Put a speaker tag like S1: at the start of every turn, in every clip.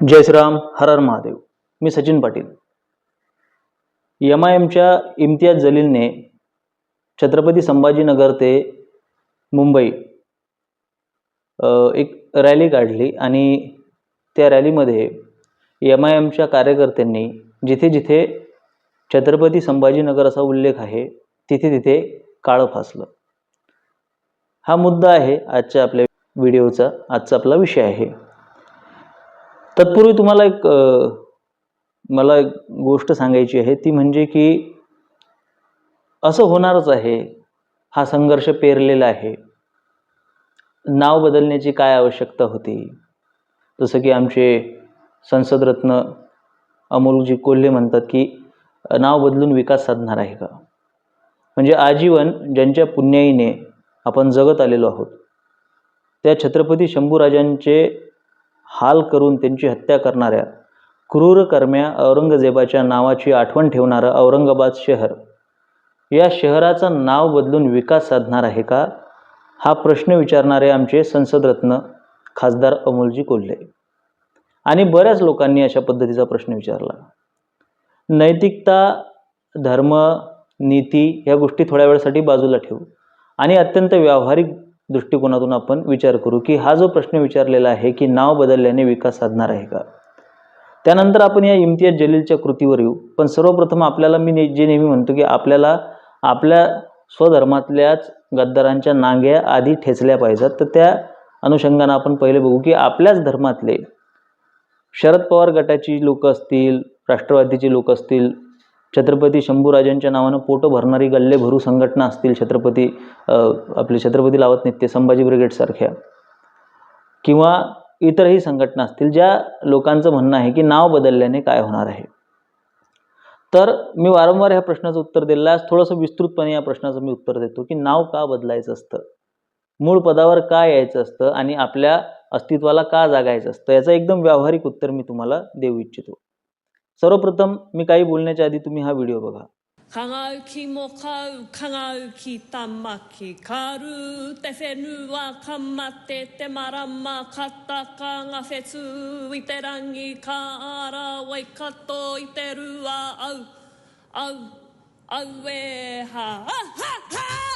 S1: जय श्रीराम हर हर महादेव. मी सचिन पाटील. एम आय एमच्या इम्तियाज जलीलने छत्रपती संभाजीनगर ते मुंबई एक रॅली काढली आणि त्या रॅलीमध्ये एम आय एमच्या कार्यकर्त्यांनी जिथे जिथे छत्रपती संभाजीनगर असा उल्लेख आहे तिथे तिथे काळं फासलं. हा मुद्दा आहे आजच्या आपल्या व्हिडिओचा. आजचा आपला विषय आहे. तत्पूर्वी तुम्हाला एक मला एक गोष्ट सांगायची आहे. ती म्हणजे की असं होणारच आहे. हा संघर्ष पेरलेला आहे. नाव बदलण्याची काय आवश्यकता होती? जसं की आमचे संसदरत्न अमोलजी कोल्हे म्हणतात की नाव बदलून विकास साधणार आहे का? म्हणजे आजीवन ज्यांच्या पुण्याईने आपण जगत आलेलो आहोत. त्या छत्रपती शंभूराजांचे हाल करून त्यांची हत्या करणाऱ्या क्रूर कर्म्या औरंगजेबाच्या नावाची आठवण ठेवणारं औरंगाबाद शहर. या शहराचं नाव बदलून विकास साधणार आहे का? हा प्रश्न विचारणारे आमचे संसदरत्न खासदार अमोलजी कोल्हे. आणि बऱ्याच लोकांनी अशा पद्धतीचा प्रश्न विचारला. नैतिकता धर्म नीती ह्या गोष्टी थोड्या वेळासाठी बाजूला ठेवू आणि अत्यंत व्यावहारिक दृष्टिकोनातून आपण विचार करू की हा जो प्रश्न विचारलेला आहे की नाव बदलल्याने विकास साधणार आहे का? त्यानंतर आपण या इम्तियाज जलीलच्या कृतीवर येऊ. पण सर्वप्रथम आपल्याला मी ने- जे नेहमी म्हणतो की आपल्याला आपल्या स्वधर्मातल्याच गद्दारांच्या नांग्या आधी ठेचल्या पाहिजेत. तर त्या अनुषंगानं आपण पहिले बघू की आपल्याच धर्मातले शरद पवार गटाची लोक असतील राष्ट्रवादीची लोक असतील छत्रपती शंभूराजांच्या नावानं पोटं भरणारी गल्ले भरू संघटना असतील छत्रपती आपले छत्रपती लावत नित्य संभाजी ब्रिगेडसारख्या किंवा इतरही संघटना असतील ज्या लोकांचं म्हणणं आहे की नाव बदलल्याने काय होणार आहे. तर मी वारंवार ह्या प्रश्नाचं उत्तर दिलं आहे. आज थोडंसं विस्तृतपणे या प्रश्नाचं मी उत्तर देतो की नाव का बदलायचं असतं? मूळ पदावर का यायचं असतं? आणि आपल्या अस्तित्वाला का जागायचं असतं? याचं एकदम व्यावहारिक उत्तर मी तुम्हाला देऊ इच्छितो. सर्वप्रथम मी काही बोलण्याच्या आधी तुम्ही हा व्हिडिओ बघा
S2: Kangauki mokau, kangauki tamaki karu, te whenua kamate te marama kataka ngā whetu i te rangi ka ara wai kato i te rua au, au, au e ha, ha, ha, ha!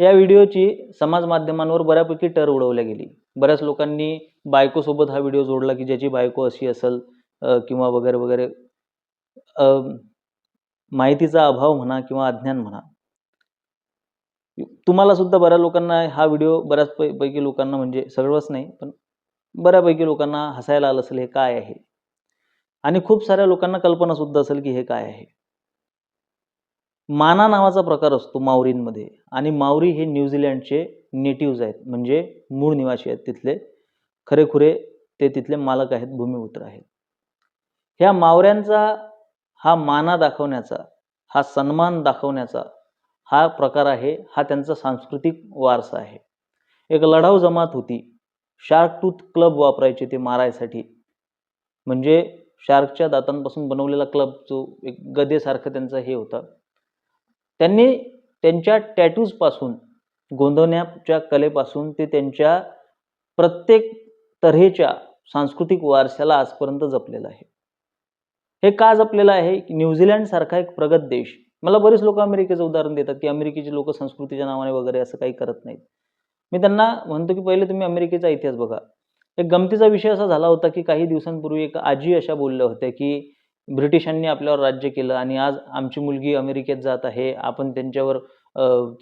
S1: या व्हिडिओची समाज माध्यमांवर बऱ्यापैकी टर उडवल्या गेली. बऱ्याच लोकांनी बायकोसोबत हा video जोडला की ज्याची बायको अशी असेल किंवा वगैरे वगैरे. माहितीचा अभाव म्हणा किंवा अज्ञान म्हणा. तुम्हाला सुद्धा बऱ्याच लोकांना हा व्हिडिओ बऱ्याच पै पैकी लोकांना म्हणजे सगळंच नाही पण बऱ्यापैकी लोकांना हसायला आलं असेल हे काय आहे? आणि खूप साऱ्या लोकांना कल्पना सुद्धा असेल की हे काय आहे? माना नावाचा प्रकार असतो मावरींमध्ये आणि मावरी हे न्यूझीलँडचे नेटिव्ज आहेत. म्हणजे मूळ निवासी आहेत तिथले. खरेखुरे ते तिथले मालक आहेत भूमिपुत्र आहेत. ह्या मावऱ्यांचा हा माना दाखवण्याचा हा सन्मान दाखवण्याचा हा प्रकार आहे हा त्यांचा सांस्कृतिक वारसा आहे. एक लढाऊ जमात होती. शार्क टूथ क्लब वापरायचे ते मारायसाठी. म्हणजे शार्कच्या दातांपासून बनवलेला क्लब जो एक गदेसारखं त्यांचा हे होता. त्यांनी त्यांच्या टॅटूजपासून गोंदवण्याच्या कलेपासून ते त्यांच्या प्रत्येक तऱ्हेच्या सांस्कृतिक वारशाला आजपर्यंत जपलेलं आहे. हे का जपलेलं आहे? न्यूझीलँडसारखा एक प्रगत देश. मला बरेच लोक अमेरिकेचं उदाहरण देतात की अमेरिकेचे लोक संस्कृतीच्या नावाने वगैरे असं काही करत नाहीत. मी त्यांना म्हणतो की पहिले तुम्ही अमेरिकेचा इतिहास बघा. एक गमतीचा विषय असा झाला होता की काही दिवसांपूर्वी एक आजी अशा बोलल्या होत्या की ब्रिटिशांनी आपल्यावर राज्य केलं आणि आज आमची मुलगी अमेरिकेत जात आहे आपण त्यांच्यावर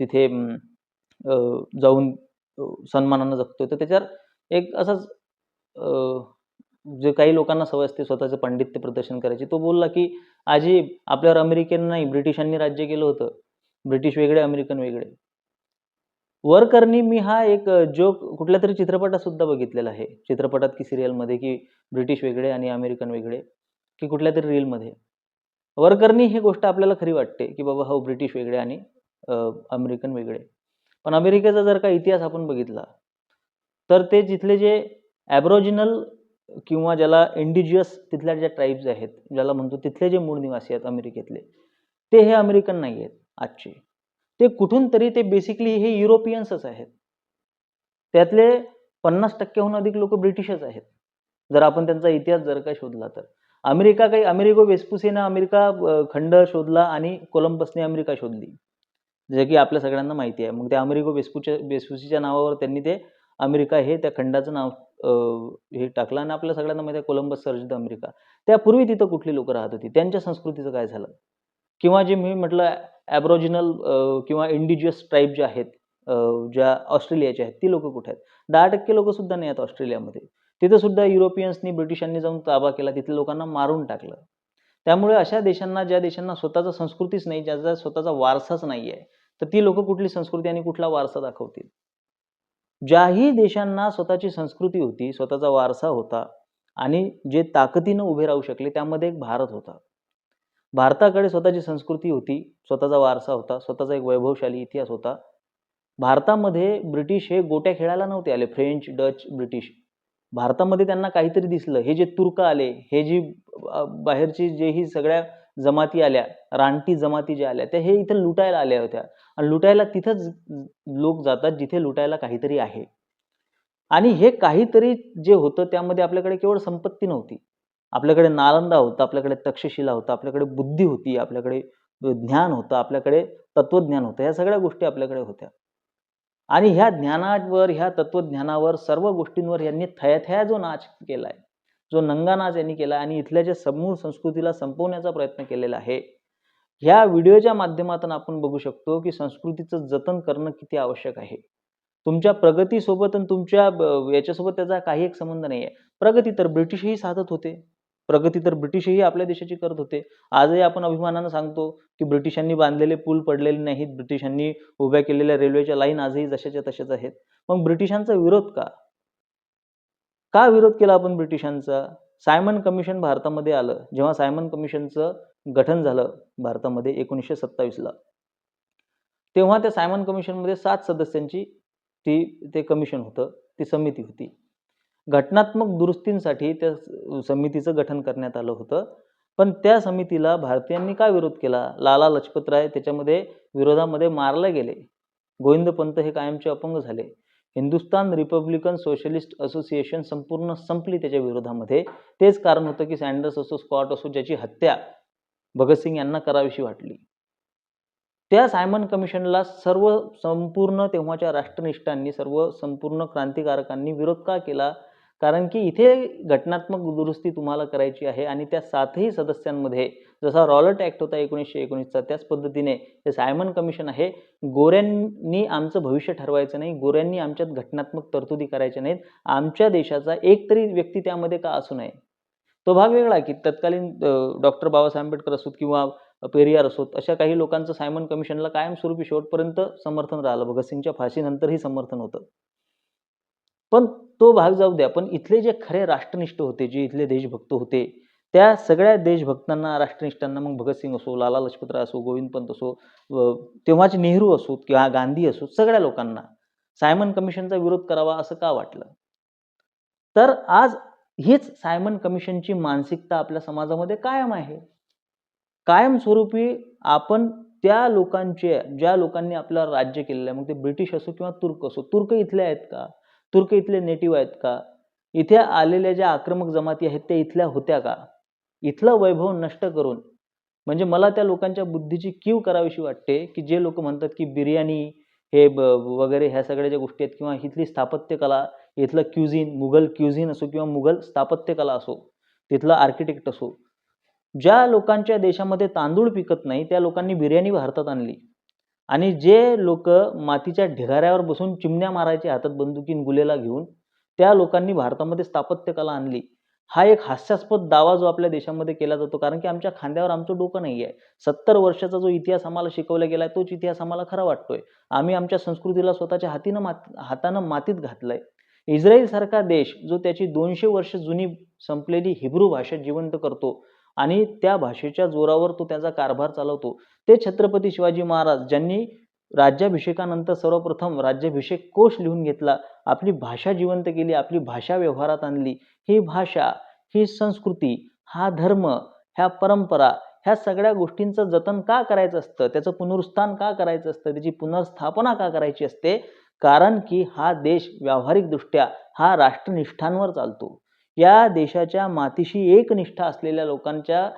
S1: तिथे जाऊन सन्मानानं जगतोय. तर त्याच्यावर एक असाच जे काही लोकांना सवय असते स्वतःचं पांडित्य प्रदर्शन करायची तो बोलला की आजी आपल्यावर अमेरिकेनं नाही ब्रिटिशांनी राज्य केलं होतं. ब्रिटिश वेगळे अमेरिकन वेगळे. वरकर्णी मी हा एक जोक कुठल्या तरी चित्रपटात सुद्धा बघितलेला आहे. चित्रपटात की सिरियलमध्ये की ब्रिटिश वेगळे आणि अमेरिकन वेगळे. की कुठल्या तरी रीलमध्ये वरकरणी ही गोष्ट आपल्याला खरी वाटते की बाबा हो ब्रिटिश वेगळे आणि अमेरिकन वेगळे. पण अमेरिकेचा जर का इतिहास आपण बघितला तर ते जिथले जे ॲब्रोजिनल किंवा ज्याला इंडिजियस तिथल्या ज्या ट्राईब्स आहेत ज्याला म्हणतो तिथले जे मूळ निवासी आहेत अमेरिकेतले ते हे अमेरिकन नाही आहेत आजचे. ते कुठून तरी ते बेसिकली हे युरोपियन्सच आहेत. त्यातले पन्नास टक्क्याहून अधिक लोक ब्रिटिशच आहेत. जर आपण त्यांचा इतिहास जर का शोधला तर. अमेरिका काही अमेरिको वेस्पुसेनं अमेरिका खंड शोधला आणि कोलंबसने अमेरिका शोधली. जे की आपल्या सगळ्यांना माहिती आहे. मग त्या अमेरिको वेस्पूच्या वेस्पुसीच्या नावावर त्यांनी ते अमेरिका हे त्या खंडाचं नाव हे टाकलं आणि आपल्या सगळ्यांना माहिती आहे कोलंबस सर्ज द अमेरिका. त्यापूर्वी तिथं कुठली लोक राहत होती? त्यांच्या संस्कृतीचं काय झालं? किंवा जे मी म्हटलं ॲब्रोजिनल किंवा इंडिजियस ट्राईब जे आहेत ज्या ऑस्ट्रेलियाच्या आहेत ती लोक कुठे आहेत? दहा टक्के लोक सुद्धा नाही आहेत ऑस्ट्रेलियामध्ये. तिथं सुद्धा युरोपियन्सनी ब्रिटिशांनी जाऊन ताबा केला तिथल्या लोकांना मारून टाकलं. त्यामुळे अशा देशांना ज्या देशांना स्वतःचा संस्कृतीच नाही ज्याचा स्वतःचा वारसाच नाही आहे तर ती लोक कुठली संस्कृती आणि कुठला वारसा दाखवतील? ज्याही देशांना स्वतःची संस्कृती होती स्वतःचा वारसा होता आणि जे ताकदीनं उभे राहू शकले त्यामध्ये एक भारत होता. भारताकडे स्वतःची संस्कृती होती स्वतःचा वारसा होता स्वतःचा एक वैभवशाली इतिहास होता. भारतामध्ये ब्रिटिश हे गोट्या खेळायला नव्हते आले फ्रेंच डच ब्रिटिश. भारतामध्ये त्यांना काहीतरी दिसलं. हे जे तुर्क आले हे जी बाहेरची जे ही सगळ्या जमाती आल्या रानटी जमाती ज्या आल्या त्या हे इथं लुटायला आल्या होत्या. आणि लुटायला तिथंच लोक जातात जिथे लुटायला काहीतरी आहे. आणि हे काहीतरी जे होतं त्यामध्ये आपल्याकडे केवळ संपत्ती नव्हती. आपल्याकडे नालंदा होता आपल्याकडे तक्षशिला होता आपल्याकडे बुद्धी होती आपल्याकडे ज्ञान होतं आपल्याकडे तत्वज्ञान होतं. ह्या सगळ्या गोष्टी आपल्याकडे होत्या. आणि ह्या ज्ञानावर ह्या तत्वज्ञानावर सर्व गोष्टींवर यांनी थयाथया जो नाच केलाय जो नंगा नाच यांनी केला आणि इथल्या ज्या समूळ संस्कृतीला संपवण्याचा प्रयत्न केलेला आहे ह्या व्हिडिओच्या माध्यमातून आपण बघू शकतो की संस्कृतीचं जतन करणं किती आवश्यक आहे. तुमच्या प्रगतीसोबत आणि तुमच्या ब- याच्यासोबत त्याचा काही एक संबंध नाही आहे प्रगती तर ब्रिटिशही साधत होते. प्रगती तर ब्रिटिशही आपल्या देशाची करत होते. आजही आपण अभिमानानं सांगतो की ब्रिटिशांनी बांधलेले पूल पडलेले नाहीत. ब्रिटिशांनी उभ्या केलेल्या रेल्वेच्या लाईन आजही जशाच्या तशाच आहेत. मग ब्रिटिशांचा विरोध का? का विरोध केला आपण ब्रिटिशांचा? सायमन कमिशन भारतामध्ये आलं. जेव्हा सायमन कमिशनचं गठन झालं भारतामध्ये एकोणीसशे सत्तावीसला तेव्हा त्या सायमन कमिशनमध्ये सात सदस्यांची ती ते कमिशन होतं. ती समिती होती. घटनात्मक दुरुस्तींसाठी त्या समितीचं गठन करण्यात आलं होतं. पण त्या समितीला भारतीयांनी का विरोध केला? लाला लजपतराय त्याच्यामध्ये विरोधामध्ये मारले गेले. गोविंद पंत हे कायमचे अपंग झाले. हिंदुस्तान रिपब्लिकन सोशलिस्ट असोसिएशन संपूर्ण संपली त्याच्या विरोधामध्ये. तेच कारण होतं की सँडर्स असो स्कॉट असो ज्याची हत्या भगतसिंग यांना करावीशी वाटली. त्या सायमन कमिशनला सर्व संपूर्ण तेव्हाच्या राष्ट्रनिष्ठांनी सर्व संपूर्ण क्रांतिकारकांनी विरोध का केला? कारण की इथे घटनात्मक दुरुस्ती तुम्हाला करायची आहे आणि त्या सातही सदस्यांमध्ये जसा रॉलट ॲक्ट होता एकोणीसशे एकोणीसचा त्याच पद्धतीने हे सायमन कमिशन आहे. गोऱ्यांनी आमचं भविष्य ठरवायचं नाही गोऱ्यांनी आमच्यात घटनात्मक तरतुदी करायच्या नाहीत. आमच्या देशाचा एक तरी व्यक्ती त्यामध्ये का असू नये? तो भाग वेगळा की तत्कालीन डॉक्टर बाबासाहेब आंबेडकर असोत किंवा पेरियार असोत अशा काही लोकांचं सायमन कमिशनला कायमस्वरूपी शेवटपर्यंत समर्थन राहिलं. भगतसिंगच्या फाशीनंतरही समर्थन होतं. पण तो भाग जाऊ द्या. पण इथले जे खरे राष्ट्रनिष्ठ होते जे इथले देशभक्त होते त्या सगळ्या देशभक्तांना राष्ट्रनिष्ठांना मग भगतसिंग असो लाला लजपतराय असो गोविंद पंत असो तेव्हाच तेव्हाचे नेहरू असोत किंवा गांधी असोत सगळ्या लोकांना सायमन कमिशनचा विरोध करावा असं का वाटलं? तर आज हीच सायमन कमिशनची मानसिकता आपल्या समाजामध्ये कायम आहे. कायमस्वरूपी आपण त्या लोकांचे ज्या लोकांनी आपलं राज्य केलेलं आहे मग ते ब्रिटिश असो किंवा तुर्क असो तुर्क इथले आहेत का? तुर्क इथले नेटिव्ह आहेत का? इथे आलेल्या ज्या आक्रमक जमाती आहेत त्या इथल्या होत्या का? इथलं वैभव नष्ट करून म्हणजे मला त्या लोकांच्या बुद्धीची कीव करावीशी वाटते की जे लोक म्हणतात की बिर्याणी हे ब वगैरे ह्या सगळ्या ज्या गोष्टी आहेत किंवा इथली स्थापत्यकला इथलं क्युझिन मुघल क्युझिन असो किंवा मुघल स्थापत्यकला असो तिथला आर्किटेक्ट असो ज्या लोकांच्या देशामध्ये तांदूळ पिकत नाही त्या लोकांनी बिर्याणी भारतात आणली. आणि जे लोक मातीच्या ढिगाऱ्यावर बसून चिमण्या मारायचे हातात बंदुकीन गुलेला घेऊन त्या लोकांनी भारतामध्ये स्थापत्यकला आणली. हा एक हास्यास्पद दावा जो आपल्या देशामध्ये केला जातो कारण की आमच्या खांद्यावर आमचं डोकं नाही आहे सत्तर वर्षाचा जो इतिहास आम्हाला शिकवला गेला आहे तोच इतिहास आम्हाला खरा वाटतोय. आम्ही आमच्या संस्कृतीला स्वतःच्या हातीनं मात हातानं मातीत घातलंय. इस्रायल सारखा देश जो त्याची दोनशे वर्ष जुनी संपलेली हिब्रू भाषा जिवंत करतो आणि त्या भाषेच्या जोरावर तो त्याचा कारभार चालवतो. ते छत्रपती शिवाजी महाराज ज्यांनी राज्याभिषेकानंतर सर्वप्रथम राज्याभिषेक कोश लिहून घेतला आपली भाषा जिवंत केली आपली भाषा व्यवहारात आणली. ही भाषा ही संस्कृती हा धर्म ह्या परंपरा ह्या सगळ्या गोष्टींचं जतन का करायचं असतं? त्याचं पुनरुत्थान का करायचं असतं? त्याची पुनर्स्थापना का करायची असते? कारण की हा देश व्यावहारिकदृष्ट्या हा राष्ट्रनिष्ठांवर चालतो. या देशाच्या मातीशी एक निष्ठा असलेल्या लोकांच्या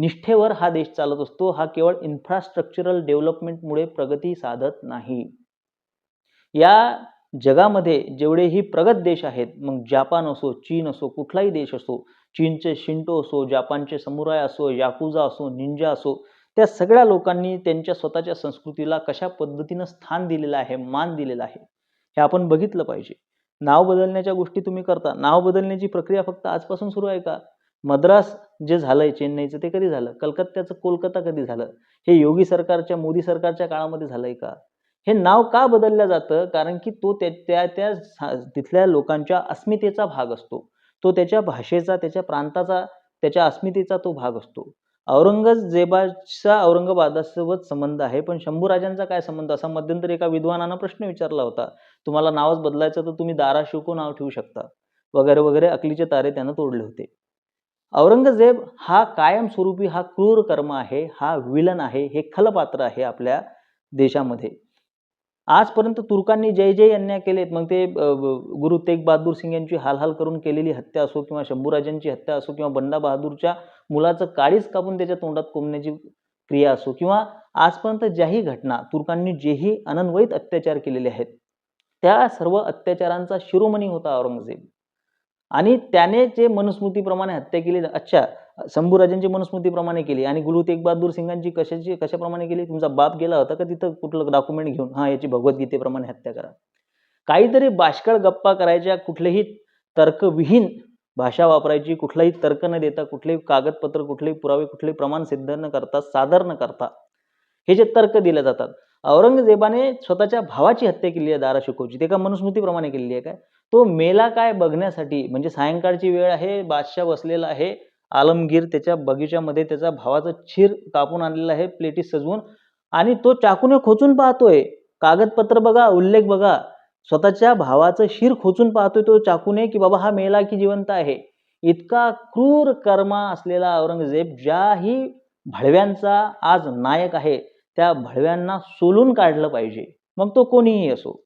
S1: निष्ठेवर हा देश चालत असतो. हा केवळ इन्फ्रास्ट्रक्चरल डेव्हलपमेंटमुळे प्रगती साधत नाही. या जगामध्ये जेवढेही प्रगत देश आहेत मग जापान असो चीन असो कुठलाही देश असो चीनचे शिंटो असो जापानचे समुराय असो याकुजा असो निंजा असो त्या सगळ्या लोकांनी त्यांच्या स्वतःच्या संस्कृतीला कशा पद्धतीनं स्थान दिलेलं आहे मान दिलेला आहे हे आपण बघितलं पाहिजे. नाव बदलण्याच्या गोष्टी तुम्ही करता. नाव बदलण्याची प्रक्रिया फक्त आजपासून सुरू आहे का? मद्रास जे झालंय चेन्नईचं ते कधी झालं? कलकत्त्याचं कोलकाता कधी झालं? हे योगी सरकारच्या मोदी सरकारच्या काळामध्ये झालंय का? हे नाव का बदललं जातं? कारण की तो त्या त्या त्या तिथल्या लोकांच्या अस्मितेचा भाग असतो. तो त्याच्या भाषेचा त्याच्या प्रांताचा त्याच्या अस्मितेचा तो भाग असतो. औरंगजेबाचा औरंगाबादासोबत संबंध आहे पण शंभूराजांचा काय संबंध? असा मध्यंतरी एका विद्वानानं प्रश्न विचारला होता. तुम्हाला नावच बदलायचं तर तुम्ही दाराशिवको नाव ठेवू शकता. वगैरे वगैरे अकलीचे तारे त्यानं तोडले होते. औरंगजेब हा कायमस्वरूपी हा क्रूर कर्म आहे हा विलन आहे हे खलपात्र आहे आपल्या देशामध्ये. आजपर्यंत तुर्कांनी जय जय अन्याय केलेत. मग ते गुरु तेग बहादूर सिंग यांची हालहाल करून केलेली हत्या असो किंवा शंभूराजांची हत्या असो किंवा बंडा बहादूरच्या मुलाचं काळीच कापून त्याच्या तोंडात कोंबण्याची क्रिया असो किंवा आजपर्यंत ज्याही घटना तुर्कांनी जेही अनन्वयित अत्याचार केलेले आहेत त्या सर्व अत्याचारांचा शिरोमणी होता औरंगजेब. आणि त्याने जे मनुस्मृतीप्रमाणे हत्या केली अच्छा शंभूराजांची मनुस्मृतीप्रमाणे केली आणि गुरु तेग बहादूर सिंगांची कशाची कशाप्रमाणे केली? तुमचा बाप गेला होता का तिथं कुठलं डॉक्युमेंट घेऊन? हा याची भगवद्गीतेप्रमाणे हत्या करा. काहीतरी बाष्कळ गप्पा करायच्या कुठलेही तर्कविहीन भाषा वापरायची कुठलाही तर्क न देता कुठलेही कागदपत्र कुठलेही पुरावे कुठलेही प्रमाण सिद्ध न करता सादर न करता हे जे तर्क दिले जातात. औरंगजेबाने स्वतःच्या भावाची हत्या केली आहे दारा शिकोची ते का मनुस्मृतीप्रमाणे केलेली आहे काय? तो मेला काय बघण्यासाठी म्हणजे सायंकाळची वेळ आहे बादशाह बसलेला आहे आलमगीर त्याच्या बगीच्यामध्ये त्याचा भावाचं छीर कापून आणलेलं आहे प्लेटी सजवून. आणि तो चाकूने खोचून पाहतोय. कागदपत्र बघा उल्लेख बघा. स्वतःच्या भावाचं शिर खोचून पाहतोय तो चाकूने की बाबा हा मेला की जिवंत आहे. इतका क्रूर कर्मा असलेला औरंगजेब ज्याही भळव्यांचा आज नायक आहे त्या भळव्यांना सोलून काढलं पाहिजे. मग तो कोणीही असो.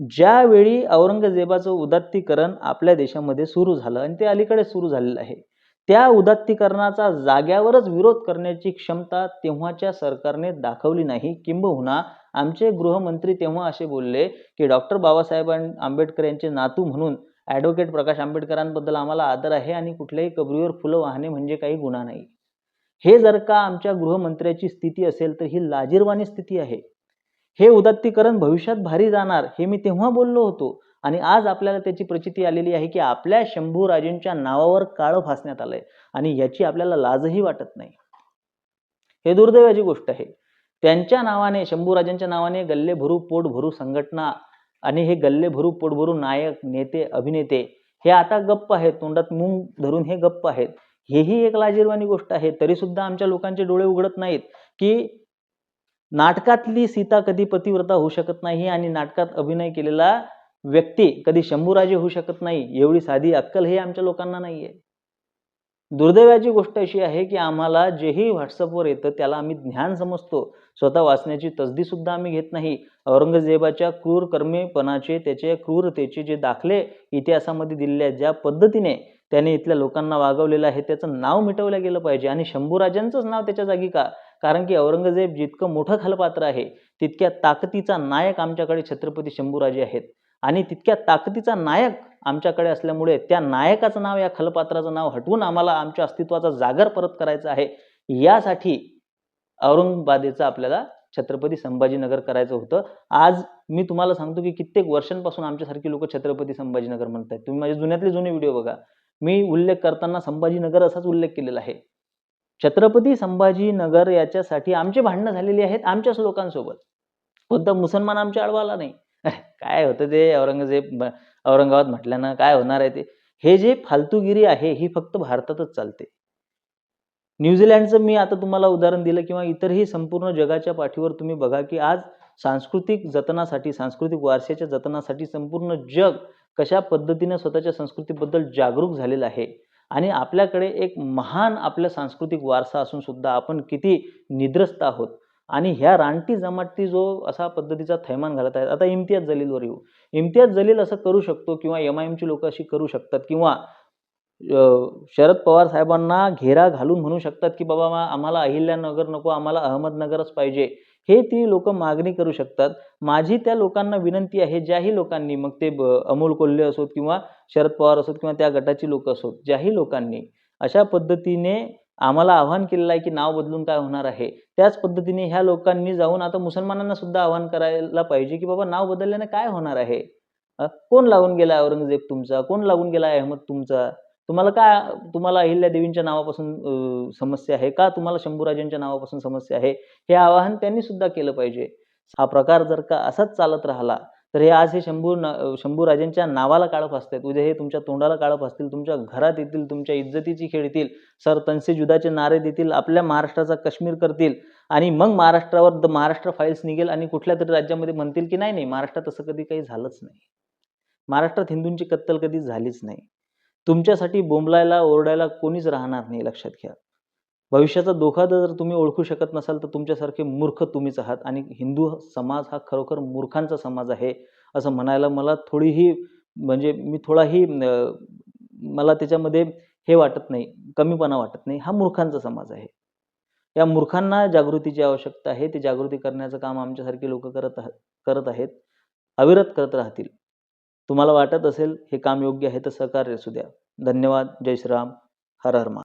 S1: ज्यावेळी औरंगजेबाचं उदात्तीकरण आपल्या देशामध्ये सुरू झालं आणि ते अलीकडे सुरू झालेलं आहे त्या उदात्तीकरणाचा जाग्यावरच विरोध करण्याची क्षमता तेव्हाच्या सरकारने दाखवली नाही. किंबहुना आमचे गृहमंत्री तेव्हा असे बोलले की डॉक्टर बाबासाहेब आंबेडकर यांचे नातू म्हणून ॲडव्होकेट प्रकाश आंबेडकरांबद्दल आम्हाला आदर आहे आणि कुठल्याही कबरीवर फुलं वाहणे म्हणजे काही गुन्हा नाही. हे जर का आमच्या गृहमंत्र्याची स्थिती असेल तर ही लाजीरवाणी स्थिती आहे. हे उदात्तीकरण भविष्यात भारी जाणार हे मी तेव्हा बोललो होतो. आणि आज आपल्याला त्याची प्रचिती आलेली आहे की आपल्या शंभूराजेंच्या नावावर काळं फासण्यात आलंय आणि याची आपल्याला लाजही वाटत नाही. हे दुर्दैवाची गोष्ट आहे. त्यांच्या नावाने शंभूराजांच्या नावाने गल्ले भरू पोट भरू संघटना आणि हे गल्ले भरू पोट भरू नायक नेते अभिनेते हे आता गप्प आहेत. तोंडात मूंग धरून हे गप्प आहेत. हेही एक लाजीरवाणी गोष्ट आहे. तरी सुद्धा आमच्या लोकांचे डोळे उघडत नाहीत की नाटकातली सीता कधी पतिव्रता होऊ शकत नाही आणि नाटकात अभिनय केलेला व्यक्ती कधी शंभूराजे होऊ शकत नाही एवढी साधी अक्कल हे आमच्या लोकांना नाही आहे दुर्दैवाची गोष्ट अशी आहे की आम्हाला जेही व्हॉट्सअपवर येतं त्याला आम्ही ज्ञान समजतो. स्वतः वाचण्याची तसदीसुद्धा आम्ही घेत नाही. औरंगजेबाच्या क्रूर कर्मेपणाचे त्याचे क्रूरतेचे जे दाखले इतिहासामध्ये दिलेले आहेत ज्या पद्धतीने त्याने इथल्या लोकांना वागवलेलं आहे त्याचं नाव मिटवलं गेलं पाहिजे. आणि शंभूराजांचंच नाव त्याच्या जागी का? कारण की औरंगजेब जितकं मोठं खलपात्र आहे तितक्या ताकदीचा नायक आमच्याकडे छत्रपती शंभूराजे आहेत. आणि तितक्या ताकदीचा नायक आमच्याकडे असल्यामुळे त्या नायकाचं नाव या खलपात्राचं नाव हटवून आम्हाला आमच्या अस्तित्वाचा जागर परत करायचा आहे. यासाठी औरंगाबादेचं आपल्याला छत्रपती संभाजीनगर करायचं होतं. आज मी तुम्हाला सांगतो की कित्येक वर्षांपासून आमच्यासारखी लोक छत्रपती संभाजीनगर म्हणतात तुम्ही माझे जुन्यातले जुने व्हिडिओ बघा. मी उल्लेख करताना संभाजीनगर असाच उल्लेख केलेला आहे. छत्रपती संभाजीनगर याच्यासाठी आमचे भांडणं झालेली आहेत आमच्याच लोकांसोबत. कोणता मुसलमान आमच्या आडवाला नाही. काय होतं ते? औरंगजेब औरंगाबाद म्हटल्यानं काय होणार आहे ते? हे जे फालतूगिरी आहे ही फक्त भारतातच चालते. न्यूझीलँडचं मी आता तुम्हाला उदाहरण दिलं किंवा इतरही संपूर्ण जगाच्या पाठीवर तुम्ही बघा की आज सांस्कृतिक जतनासाठी सांस्कृतिक वारशाच्या जतनासाठी संपूर्ण जग कशा पद्धतीने स्वतःच्या संस्कृतीबद्दल जागरूक झालेलं आहे? आणि आपल्याकडे एक महान आपला सांस्कृतिक वारसा असून सुद्धा आपण किती निद्रस्त आहोत? आणि ह्या रानटी जमाती जो असा पद्धतीचा थैमान घालत आहेत आता इम्तियाज जलीलवर येऊ. इम्तियाज जलील असं करू शकतो किंवा एम आय एमची लोक अशी करू शकतात किंवा शरद पवार साहेबांना घेरा घालून म्हणू शकतात की बाबा आम्हाला अहिल्यानगर नको आम्हाला अहमदनगरच पाहिजे. हे ती लोक मागणी करू शकतात. माझी त्या लोकांना विनंती आहे ज्याही लोकांनी मग ते ब- अमोल कोल्हे असोत किंवा शरद पवार असोत किंवा त्या गटाची लोक असोत ज्याही लोकांनी अशा पद्धतीने आम्हाला आव्हान केलेलं आहे की नाव बदलून काय होणार आहे. त्याच पद्धतीने ह्या लोकांनी जाऊन आता मुसलमानांना सुद्धा आव्हान करायला पाहिजे की बाबा नाव बदलल्याने काय होणार आहे? कोण लावून गेला औरंगजेब तुमचा? कोण लावून गेला अहमद तुमचा? तुम्हाला काय तुम्हाला अहिल्या देवींच्या नावापासून समस्या आहे? का तुम्हाला शंभूराजांच्या नावापासून समस्या आहे? हे आवाहन त्यांनी सुद्धा केलं पाहिजे. हा प्रकार जर का असाच चालत राहिला तर हे आज हे शंभू ना शंभूराजांच्या नावाला काळप असतात उद्या हे तुमच्या तोंडाला काळप असतील तुमच्या घरात येतील तुमच्या इज्जतीची खेळतील सर तनसे जुदाचे नारे देतील आपल्या महाराष्ट्राचा काश्मीर करतील आणि मग महाराष्ट्रावर द महाराष्ट्र फाईल्स निघेल आणि कुठल्या तरी राज्यामध्ये म्हणतील की नाही नाही महाराष्ट्रात असं कधी काही झालंच नाही. महाराष्ट्रात हिंदूंची कत्तल कधी झालीच नाही. तुमच्यासाठी बोंबलायला ओरडायला कोणीच राहणार नाही लक्षात घ्या. भविष्याचा धोका जर तुम्ही ओळखू शकत नसाल तर तुमच्यासारखे मूर्ख तुम्हीच आहात. आणि हिंदू समाज हा खरोखर मूर्खांचा समाज आहे असं म्हणायला मला थोडीही म्हणजे मी थोडाही मला त्याच्यामध्ये हे वाटत नाही कमीपणा वाटत नाही. हा मूर्खांचा समाज आहे. या मूर्खांना जागृतीची आवश्यकता आहे. ती जागृती करण्याचं काम आमच्यासारखे लोक करत आह- करत आहेत अविरत करत राहतील. तुम्हाला वाटत असेल हे काम योग्य आहे तर सहकार्य असू द्या. धन्यवाद. जय श्रीराम. हर हर मा